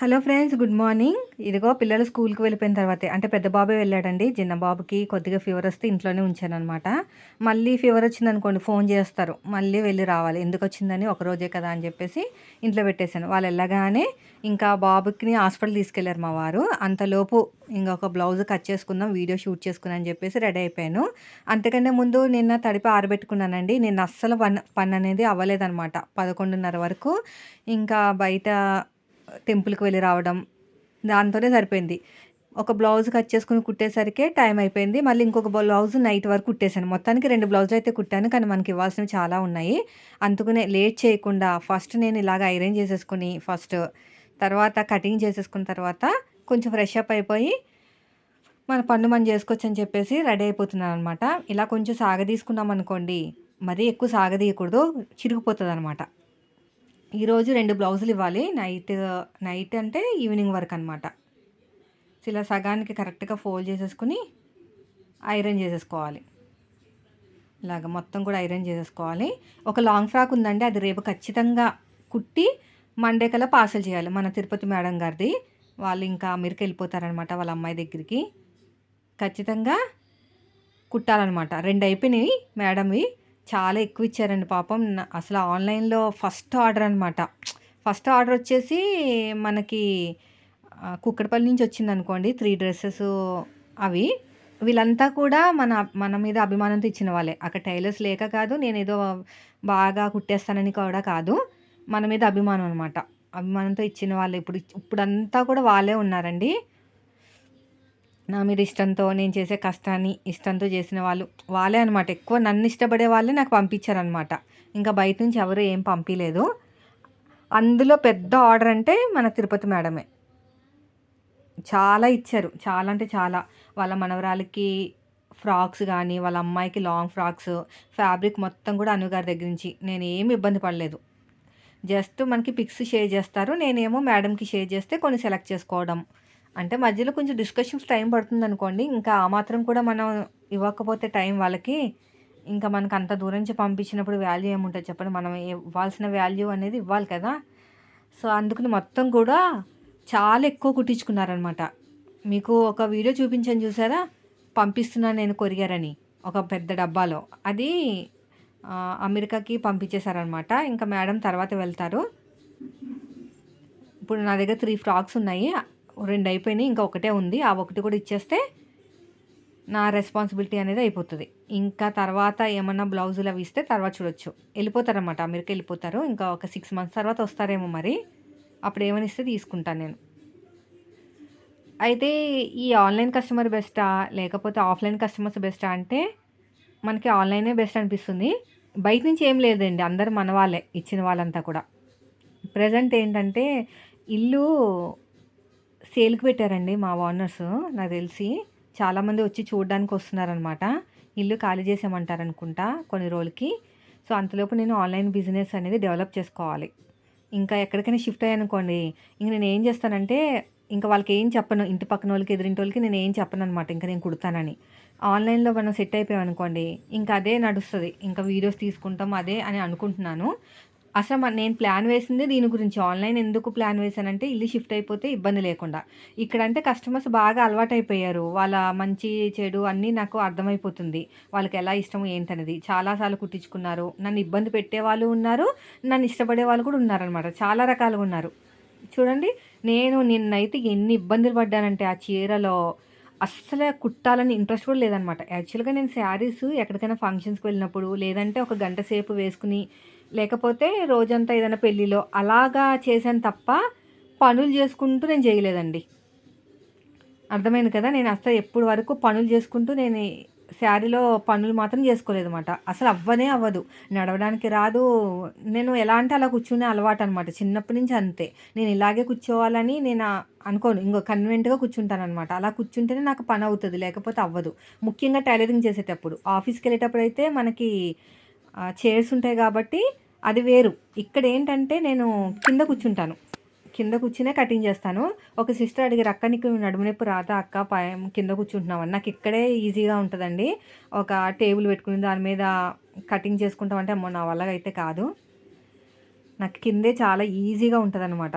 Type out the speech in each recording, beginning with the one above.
Hello friends good morning. ఇదిగో పిల్లలు స్కూల్కి వెళ్ళిపోయిన తర్వాతే. అంటే పెద్ద బాబే వెళ్ళాడండి. చిన్న బాబుకి కొద్దిగా ఫీవర్ వస్తే ఇంట్లోనే ఉంచాను అనమాట మళ్ళీ ఫీవర్ వచ్చింది అనుకోండి ఫోన్ చేస్తారు. మళ్ళీ వెళ్ళి రావాలి. ఎందుకు వచ్చిందని ఒక రోజే కదా అని చెప్పేసి ఇంట్లో పెట్టేశాను. వాళ్ళు వెళ్ళగానే ఇంకా బాబుకి హాస్పిటల్ తీసుకెళ్ళారు మా వారు. అంతలోపు ఇంకొక బ్లౌజ్ కట్ చేసుకుందాం వీడియో షూట్ చేసుకుందాం అని చెప్పేసి రెడీ అయిపోయాను. అంతకంటే ముందు నిన్న తడిపి ఆరబెట్టుకున్నానండి. నేను అస్సలు పని పని అనేది అవ్వలేదన్నమాట. పదకొండున్నర వరకు. ఇంకా బయట టెంపుల్కి వెళ్ళి రావడం దాంతోనే సరిపోయింది. ఒక బ్లౌజ్ కట్ చేసుకుని కుట్టేసరికి టైం అయిపోయింది. మళ్ళీ ఇంకొక బ్లౌజ్ నైట్ వరకు కుట్టేశాను. మొత్తానికి రెండు బ్లౌజులు అయితే కుట్టాను కానీ మనకి ఇవ్వాల్సినవి చాలా ఉన్నాయి. అందుకనే లేట్ చేయకుండా ఫస్ట్ నేను ఇలాగ ఐరన్ చేసేసుకుని ఫస్ట్ తర్వాత కటింగ్ చేసేసుకున్న తర్వాత కొంచెం ఫ్రెష్ అప్ అయిపోయి మన పన్ను మనం చేసుకోవచ్చు అని చెప్పేసి రెడీ అయిపోతున్నాను అనమాట ఇలా కొంచెం సాగదీసుకున్నాం అనుకోండి మరీ ఎక్కువ సాగదీయకూడదు చిరిగిపోతుంది అనమాట ఈరోజు రెండు బ్లౌజులు ఇవ్వాలి. నైట్ నైట్ అంటే ఈవినింగ్ వరకు అనమాట ఇలా సగానికి కరెక్ట్గా ఫోల్డ్ చేసేసుకుని ఐరన్ చేసేసుకోవాలి. ఇలాగ మొత్తం కూడా ఐరన్ చేసేసుకోవాలి. ఒక లాంగ్ ఫ్రాక్ ఉందండి. అది రేపు ఖచ్చితంగా కుట్టి మండే కల్లా పార్సల్ చేయాలి. మన తిరుపతి మేడం గారిది. వాళ్ళు ఇంకా అమెరికా వెళ్ళిపోతారనమాట వాళ్ళ అమ్మాయి దగ్గరికి. ఖచ్చితంగా కుట్టాలన్నమాట. రెండు అయిపోయినాయి మేడంవి. చాలా ఎక్కువ ఇచ్చారండి పాపం. అసలు ఆన్లైన్లో ఫస్ట్ ఆర్డర్ అనమాట ఫస్ట్ ఆర్డర్ వచ్చేసి మనకి కుక్కడపల్లి నుంచి వచ్చింది అనుకోండి త్రీ డ్రెస్సెస్ అవి. వీళ్ళంతా కూడా మన మన మీద అభిమానంతో ఇచ్చిన వాళ్ళే. అక్కడ టైలర్స్ లేక కాదు నేను ఏదో బాగా కుట్టేస్తానని కూడా కాదు. మన మీద అభిమానం అనమాట అభిమానంతో ఇచ్చిన వాళ్ళు ఇప్పుడు ఇప్పుడంతా కూడా వాళ్ళే ఉన్నారండి. నా మీద ఇష్టంతో నేను చేసే కష్టాన్ని ఇష్టంతో చేసిన వాళ్ళు వాళ్ళే అనమాట ఎక్కువ నన్ను ఇష్టపడే వాళ్ళే నాకు పంపించారనమాట ఇంకా బయట నుంచి ఎవరు ఏం పంపించలేదు అందులో పెద్ద ఆర్డర్ అంటే మన తిరుపతి మేడమే. చాలా ఇచ్చారు. చాలా అంటే చాలా. వాళ్ళ మనవరాలకి ఫ్రాక్స్ కానీ వాళ్ళ అమ్మాయికి లాంగ్ ఫ్రాక్స్ ఫ్యాబ్రిక్ మొత్తం కూడా అనుగారి దగ్గర నుంచి. నేను ఏమి ఇబ్బంది పడలేదు. జస్ట్ మనకి పిక్స్ షేర్ చేస్తారు. నేనేమో మేడంకి షేర్ చేస్తే కొన్ని సెలెక్ట్ చేసుకోవడం. అంటే మధ్యలో కొంచెం డిస్కషన్స్ టైం పడుతుంది అనుకోండి ఇంకా ఆ మాత్రం కూడా మనం ఇవ్వకపోతే టైం వాళ్ళకి ఇంకా మనకు అంత దూరం నుంచి పంపించినప్పుడు వాల్యూ ఏముంటుంది చెప్పండి. మనం ఇవ్వాల్సిన వాల్యూ అనేది ఇవ్వాలి కదా. సో అందుకని మొత్తం కూడా చాలా ఎక్కువ కుట్టించుకున్నారనమాట మీకు ఒక వీడియో చూపించాను చూసారా? పంపిస్తున్నాను నేను కొరిగారని ఒక పెద్ద డబ్బాలో. అది అమెరికాకి పంపించేశారనమాట ఇంకా మేడం తర్వాత వెళ్తారు. ఇప్పుడు నా దగ్గర త్రీ ఫ్రాక్స్ ఉన్నాయి. రెండు అయిపోయినాయి ఇంకా ఒకటే ఉంది. ఆ ఒకటి కూడా ఇచ్చేస్తే నా రెస్పాన్సిబిలిటీ అనేది అయిపోతుంది. ఇంకా తర్వాత ఏమన్నా బ్లౌజులు అవి ఇస్తే తర్వాత చూడొచ్చు. వెళ్ళిపోతారనమాట అమెరికా వెళ్ళిపోతారు. ఇంకా ఒక సిక్స్ మంత్స్ తర్వాత వస్తారేమో మరి. అప్పుడు ఏమని ఇస్తే తీసుకుంటాను నేను. అయితే ఈ ఆన్లైన్ కస్టమర్ బెస్టా లేకపోతే ఆఫ్లైన్ కస్టమర్స్ బెస్టా అంటే మనకి ఆన్లైనే బెస్ట్ అనిపిస్తుంది. బయట నుంచి ఏం లేదండి. అందరు మన వాళ్ళే. ఇచ్చిన వాళ్ళంతా కూడా. ప్రజెంట్ ఏంటంటే ఇల్లు సేల్కి పెట్టారండి మా ఓనర్స్ నాకు తెలిసి. చాలామంది వచ్చి చూడడానికి వస్తున్నారనమాట ఇల్లు ఖాళీ చేసామంటారనుకుంటా కొన్ని రోజులకి. సో అంతలోపు నేను ఆన్లైన్ బిజినెస్ అనేది డెవలప్ చేసుకోవాలి. ఇంకా ఎక్కడికైనా షిఫ్ట్ అయ్యానుకోండి ఇంక నేను ఏం చేస్తానంటే ఇంకా వాళ్ళకి ఏం చెప్పను ఇంటి పక్కన వాళ్ళకి ఎదురింటి వాళ్ళకి నేను ఏం చెప్పను అనమాట ఇంకా నేను కుడతానని. ఆన్లైన్లో మనం సెట్ అయిపోయాం అనుకోండి ఇంకా అదే నడుస్తుంది. ఇంకా వీడియోస్ తీసుకుంటాం అదే అని అనుకుంటున్నాను. అసలు నేను ప్లాన్ వేసింది దీని గురించి. ఆన్లైన్ ఎందుకు ప్లాన్ వేశానంటే ఇల్లు షిఫ్ట్ అయిపోతే ఇబ్బంది లేకుండా. ఇక్కడంటే కస్టమర్స్ బాగా అలవాటైపోయారు. వాళ్ళ మంచి చెడు అన్నీ నాకు అర్థమైపోతుంది. వాళ్ళకి ఎలా ఇష్టం ఏంటనేది. చాలాసార్లు కుట్టించుకున్నారు. నన్ను ఇబ్బంది పెట్టే వాళ్ళు ఉన్నారు. నన్ను ఇష్టపడే వాళ్ళు కూడా ఉన్నారనమాట చాలా రకాలుగా ఉన్నారు. చూడండి నేను నిన్నైతే ఎన్ని ఇబ్బందులు పడ్డానంటే ఆ చీరలో అస్సలు కుట్టాలని ఇంట్రెస్ట్ కూడా లేదనమాట యాక్చువల్గా నేను శారీస్ ఎక్కడికైనా ఫంక్షన్స్కి వెళ్ళినప్పుడు లేదంటే ఒక గంట సేపు వేసుకుని లేకపోతే రోజంతా ఏదైనా పెళ్ళిలో అలాగా చేశాను తప్ప పనులు చేసుకుంటూ నేను చేయలేదండి. అర్థమైంది కదా? నేను అసలు ఎప్పుడు వరకు పనులు చేసుకుంటూ నేను శారీలో పనులు మాత్రం చేసుకోలేదు అనమాట అసలు అవ్వనే అవ్వదు. నడవడానికి రాదు. నేను ఎలా అంటే అలా కూర్చునే అలవాటు అనమాట చిన్నప్పటి నుంచి అంతే. నేను ఇలాగే కూర్చోవాలని నేను అనుకోను. ఇంకో కన్వెంట్గా కూర్చుంటాను అనమాట అలా కూర్చుంటేనే నాకు పని అవుతుంది. లేకపోతే అవ్వదు. ముఖ్యంగా టైలరింగ్ చేసేటప్పుడు. ఆఫీస్కి వెళ్ళేటప్పుడు అయితే మనకి చైర్స్ ఉంటాయి కాబట్టి అది వేరు. ఇక్కడ ఏంటంటే నేను కింద కూర్చుంటాను. కింద కూర్చునే కటింగ్ చేస్తాను. ఒక సిస్టర్ అడిగారు అక్క నీకు నడుము నొప్పి రాదా? అక్క కింద కూర్చుంటున్నామని నాకు ఇక్కడే ఈజీగా ఉంటుందండి. ఒక టేబుల్ పెట్టుకుని దాని మీద కటింగ్ చేసుకుంటామంటే అమ్మో నా వల్ల అయితే కాదు. నాకు కిందే చాలా ఈజీగా ఉంటుందన్నమాట.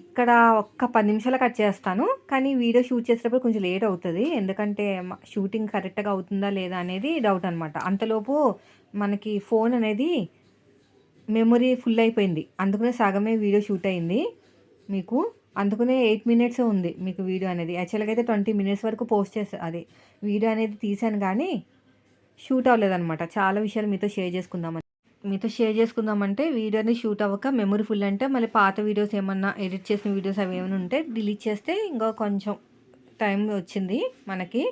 ఇక్కడ ఒక్క పది నిమిషాలు కట్ చేస్తాను. కానీ వీడియో షూట్ చేసేటప్పుడు కొంచెం లేట్ అవుతుంది. ఎందుకంటే షూటింగ్ కరెక్ట్‌గా అవుతుందా లేదా అనేది డౌట్ అనమాట. అంతలోపు మనకి ఫోన్ అనేది మెమరీ ఫుల్ అయిపోయింది. అందుకనే సగమే వీడియో షూట్ అయింది మీకు. అందుకనే ఎయిట్ మినిట్స్ ఉంది మీకు వీడియో అనేది. యాక్చువల్‌గా అయితే 20 మినిట్స్ వరకు పోస్ట్ చేస్తా అది వీడియో అనేది తీశాను కానీ షూట్ అవ్వలేదనమాట. చాలా విషయాలు మీతో షేర్ చేసుకుందామని. మీతో షేర్ చేసుకుందామంటే వీడియో అనేది షూట్ అవ్వక మెమరీ ఫుల్ అంటే మళ్ళీ పాత వీడియోస్ ఏమన్నా ఎడిట్ చేసిన వీడియోస్ అవి ఏమైనా ఉంటే డిలీట్ చేస్తే ఇంకా కొంచెం టైం వచ్చింది మనకి.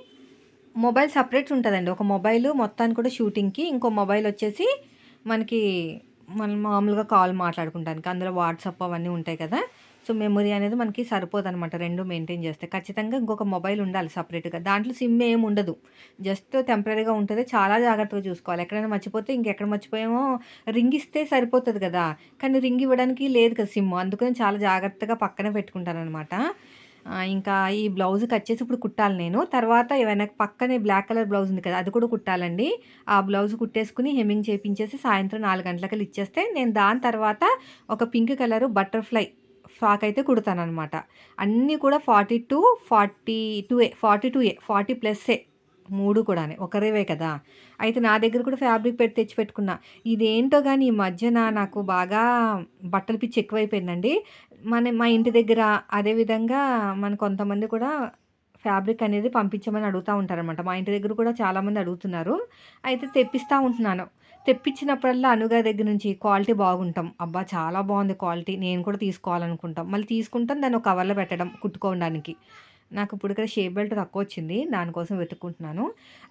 మొబైల్ సపరేట్ ఉంటుందండి ఒక మొబైల్ మొత్తానికి కూడా షూటింగ్‌కి. ఇంకో మొబైల్ వచ్చేసి మనకి మనం మామూలుగా కాల్ మాట్లాడుకుంటానికి. అందులో వాట్సాప్ అవన్నీ ఉంటాయి కదా! సో, మెమొరీ అనేది మనకి సరిపోదు అనమాట రెండు మెయింటైన్ చేస్తే. ఖచ్చితంగా ఇంకొక మొబైల్ ఉండాలి సపరేట్గా దాంట్లో సిమ్ ఏం ఉండదు. జస్ట్ టెంపరరీగా ఉంటుంది చాలా జాగ్రత్తగా చూసుకోవాలి. ఎక్కడైనా మర్చిపోతే ఇంకెక్కడ మర్చిపోయామో రింగ్ ఇస్తే సరిపోతుంది కదా! కానీ రింగ్ ఇవ్వడానికి లేదు కదా సిమ్. అందుకని చాలా జాగ్రత్తగా పక్కనే పెట్టుకుంటాననమాట. అనమాట ఇంకా ఈ బ్లౌజ్ కట్ చేసి ఇప్పుడు కుట్టాలి నేను. తర్వాత వెనక పక్కనే బ్లాక్ కలర్ బ్లౌజ్ ఉంది కదా! అది కూడా కుట్టాలండి. ఆ బ్లౌజ్ కుట్టేసుకొని హెమ్మింగ్ చేపించేసి సాయంత్రం నాలుగు గంటలకి ఇచ్చేస్తే నేను దాని తర్వాత ఒక పింక్ కలర్ బటర్‌ఫ్లై ఫ్రాక్ అయితే కుడతాననమాట. అన్నీ కూడా forty two forty two A forty two A forty plus A మూడు కూడానే ఒకరేవే కదా! అయితే నా దగ్గర కూడా ఫ్యాబ్రిక్ పెట్టి తెచ్చి పెట్టుకున్నా. ఇదేంటో కానీ ఈ మధ్యన నాకు బాగా బట్టలు పిచ్చి ఎక్కువైపోయిందండి. మన మా ఇంటి దగ్గర అదే విధంగా మన కొంతమంది కూడా ఫ్యాబ్రిక్ అనేది పంపించమని అడుగుతా ఉంటారనమాట. మా ఇంటి దగ్గర కూడా చాలామంది అడుగుతున్నారు. అయితే తెప్పిస్తూ ఉంటున్నాను. తెప్పించినప్పుడల్లా అనుగా దగ్గర నుంచి క్వాలిటీ బాగుంటాం. అబ్బా! చాలా బాగుంది క్వాలిటీ. నేను కూడా తీసుకోవాలనుకుంటాం. మళ్ళీ తీసుకుంటాం దాన్ని ఒక కవర్‌లో పెట్టడం కుట్టుకోవడానికి. నాకు ఇప్పుడు ఇక్కడ షేప్ బెల్ట్ తక్కువ వచ్చింది దానికోసం వెతుక్కుంటున్నాను.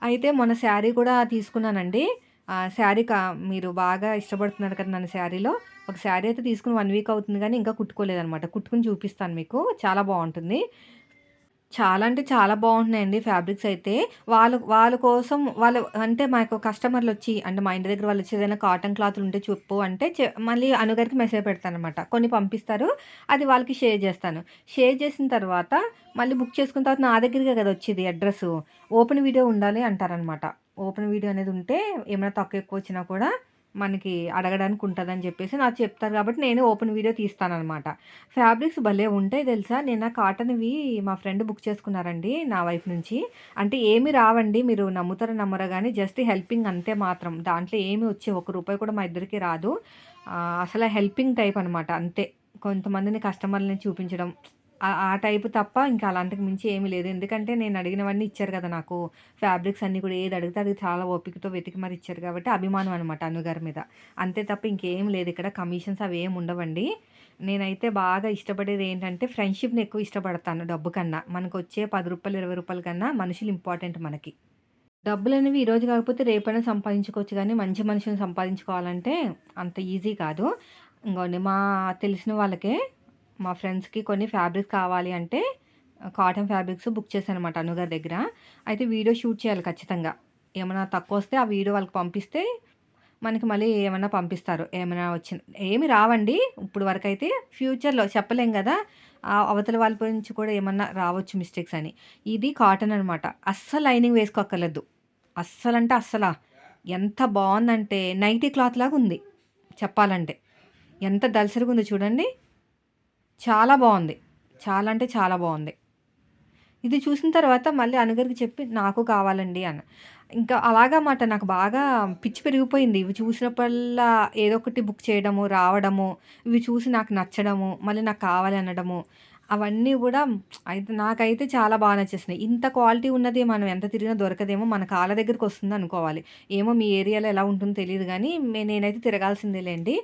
అయితే మొన్న శారీ కూడా తీసుకున్నానండి. శారీ కా మీరు బాగా ఇష్టపడుతున్నారు కదా నన్ను శారీలో. ఒక శారీ అయితే తీసుకుని వన్ వీక్ అవుతుంది కానీ ఇంకా కుట్టుకోలేదనమాట. కుట్టుకొని చూపిస్తాను మీకు. చాలా బాగుంటుంది చాలా అంటే చాలా బాగుంటున్నాయండి ఫ్యాబ్రిక్స్ అయితే. వాళ్ళ వాళ్ళ కోసం వాళ్ళు అంటే మాకు కస్టమర్‌లొచ్చి అంటే మా ఇంటి దగ్గర వాళ్ళొచ్చి ఏదైనా కాటన్ క్లాత్లు ఉంటే చెప్పు అంటే మళ్ళీ అనుగారికి మెసేజ్ పెడతాను అనమాట కొన్ని పంపిస్తారు. అది వాళ్ళకి షేర్ చేస్తాను. షేర్ చేసిన తర్వాత మళ్ళీ బుక్ చేసుకున్న తర్వాత నా దగ్గరికే కదా వచ్చేది అడ్రస్సు. ఓపెన్ వీడియో ఉండాలి అంటారనమాట. ఓపెన్ వీడియో అనేది ఉంటే ఏమైనా తక్కువ ఎక్కువ వచ్చినా కూడా మనకి అడగడానికి ఉంటుందని చెప్పేసి నాకు చెప్తారు కాబట్టి నేను ఓపెన్ వీడియో తీస్తానమాట ఫ్యాబ్రిక్స్ భలే ఉంటాయి తెలుసా! నిన్న కాటన్‌వి మా ఫ్రెండ్ బుక్ చేసుకున్నారండి నా వైపు నుంచి. అంటే ఏమి రావండి. మీరు నమ్ముతారో నమ్మరో కానీ జస్ట్ హెల్పింగ్ అంతే మాత్రం. దాంట్లో ఏమి వచ్చే ఒక రూపాయి కూడా మా ఇద్దరికి రాదు. అసలు హెల్పింగ్ టైప్ అనమాట అంతే. కొంతమందిని కస్టమర్‌లని చూపించడం. ఆ టైపు తప్ప ఇంకా అలాంటికి మించి ఏమీ లేదు. ఎందుకంటే నేను అడిగినవన్నీ ఇచ్చారు కదా నాకు. ఫ్యాబ్రిక్స్ అన్నీ కూడా ఏది అడిగితే అది చాలా ఓపికతో వెతికి మరి ఇచ్చారు కాబట్టి అభిమానం అనమాట అనుగారి మీద. అంతే తప్ప ఇంకేం లేదు ఇక్కడ. కమిషన్స్ అవి ఏమి ఉండవండి. నేనైతే బాగా ఇష్టపడేది ఏంటంటే ఫ్రెండ్‌షిప్‌ని ఎక్కువ ఇష్టపడతాను డబ్బు కన్నా. మనకు వచ్చే పది రూపాయలు ఇరవై రూపాయల కన్నా మనుషులు ఇంపార్టెంట్ మనకి. డబ్బులు అనేవి ఈరోజు కాకపోతే రేపైనా సంపాదించుకోవచ్చు కానీ మంచి మనుషులను సంపాదించుకోవాలంటే అంత ఈజీ కాదు. ఇంకోండి మా తెలిసిన వాళ్ళకే మా ఫ్రెండ్స్‌కి కొన్ని ఫ్యాబ్రిక్స్ కావాలి అంటే కాటన్ ఫ్యాబ్రిక్స్ బుక్ చేశాననమాట అనుగారి దగ్గర. అయితే వీడియో షూట్ చేయాలి ఖచ్చితంగా. ఏమైనా తక్కువ వస్తే ఆ వీడియో వాళ్ళకి పంపిస్తే మనకి మళ్ళీ ఏమైనా పంపిస్తారు. ఏమైనా వచ్చిన ఏమి రావండి ఇప్పుడు వరకైతే. ఫ్యూచర్‌లో చెప్పలేం కదా ఆ అవతల వాళ్ళ నుంచి కూడా ఏమన్నా రావచ్చు మిస్టేక్స్ అని. ఇది కాటన్ అనమాట. అస్సలు లైనింగ్ వేసుకోక్కర్లేదు. అస్సలంటే అస్సలా ఎంత బాగుందంటే నైటీ క్లాత్ లాగా ఉంది చెప్పాలంటే. ఎంత దళసరిగుందో చూడండి. చాలా బాగుంది చాలా అంటే చాలా బాగుంది ఇది చూసిన తర్వాత మళ్ళీ అనుగారికి చెప్పి నాకు కావాలండి అన్న ఇంకా అలాగా మాట నాకు బాగా పిచ్చి పెరిగిపోయింది. ఇవి చూసినప్పుడల్లా ఏదో ఒకటి బుక్ చేయడము, రావడము, ఇవి చూసి నాకు నచ్చడము, మళ్ళీ నాకు కావాలి అనడము. అవన్నీ కూడా అయితే నాకైతే చాలా బాగా నచ్చేసినాయి. ఇంత క్వాలిటీ ఉన్నది మనం ఎంత తిరిగినా దొరకదేమో మన కాళ్ళ దగ్గరకొస్తుంది అనుకోవాలి. ఏమో మీ ఏరియాలో ఎలా ఉంటుందో తెలియదు కానీ నేనైతే తిరగాల్సిందేలేండి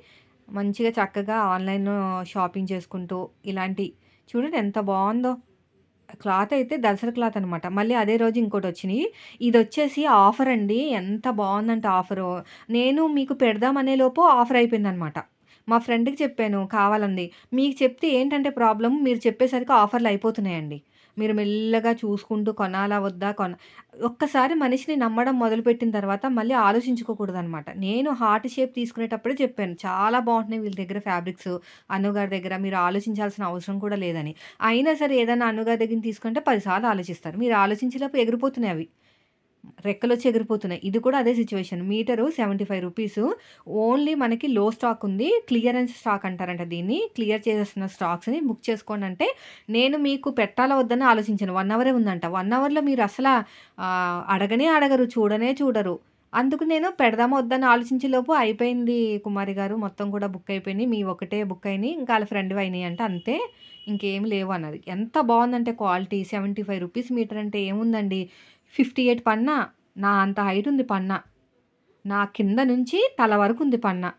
మంచిగా చక్కగా ఆన్‌లైన్‌లో షాపింగ్ చేసుకుంటూ ఇలాంటి చూడండి ఎంత బాగుందో క్లాత్ అయితే దసరా క్లాత్ అనమాట. మళ్ళీ అదే రోజు ఇంకోటి వచ్చినాయి ఇది వచ్చేసి ఆఫర్ అండి. ఎంత బాగుందంటే ఆఫరు. నేను మీకు పెడదామనే లోపు ఆఫర్ అయిపోయిందనమాట. మా ఫ్రెండ్‌కి చెప్పాను కావాలండి మీకు చెప్తే ఏంటంటే ప్రాబ్లమ్ మీరు చెప్పేసరికి ఆఫర్‌లు అయిపోతున్నాయండి. మీరు మెల్లగా చూసుకుంటూ కొనాలా వద్దా కొన ఒక్కసారి మనిషిని నమ్మడం మొదలుపెట్టిన తర్వాత మళ్ళీ ఆలోచించుకోకూడదనమాట. నేను హార్ట్ షేప్ తీసుకునేటప్పుడే చెప్పాను. చాలా బాగుంటున్నాయి వీళ్ళ దగ్గర ఫ్యాబ్రిక్స్. అన్నగారి దగ్గర మీరు ఆలోచించాల్సిన అవసరం కూడా లేదని. అయినా సరే ఏదైనా అన్నగారి దగ్గర తీసుకుంటే పదిసార్లు ఆలోచిస్తారు. మీరు ఆలోచించేలోపు ఎగిరిపోతున్నాయి అవి. రెక్కలొచ్చి ఎగిరిపోతున్నాయి. ఇది కూడా అదే situation metre seventy five rupees only మనకి లో స్టాక్ ఉంది. క్లియరెన్స్ స్టాక్ అంటారంట దీన్ని. క్లియర్ చేసేస్తున్న స్టాక్స్‌ని బుక్ చేసుకోండి అంటే, నేను మీకు పెట్టాలా వద్దని ఆలోచించాను. వన్ అవరే ఉందంట. వన్ అవర్‌లో మీరు అసల అడగనే అడగరు. చూడనే చూడరు. అందుకు నేను పెడదామా వద్దని ఆలోచించేలోపు అయిపోయింది కుమారి గారు. మొత్తం కూడా బుక్ అయిపోయినాయి. మీ ఒకటే బుక్ అయినాయి. ఇంకా వాళ్ళ ఫ్రెండ్ అయినాయి అంటే అంతే. ఇంకేం లేవు అన్నది. ఎంత బాగుందంటే quality seventy five rupees metre అంటే ఏముందండి 58 పన్నా. నా అంత హైట్ ఉంది పన్నా. నా కింద నుంచి తల వరకు ఉంది పన్నా.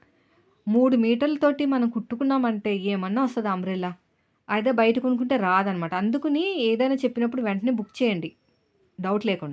మూడు మీటర్లతోటి మనం కుట్టుకున్నామంటే ఏమన్నా వస్తుంది అంబ్రెల్లా? అయితే బయట కొనుక్కుంటే రాదనమాట. అందుకని ఏదైనా చెప్పినప్పుడు వెంటనే బుక్ చేయండి. డౌట్ లేకుండా.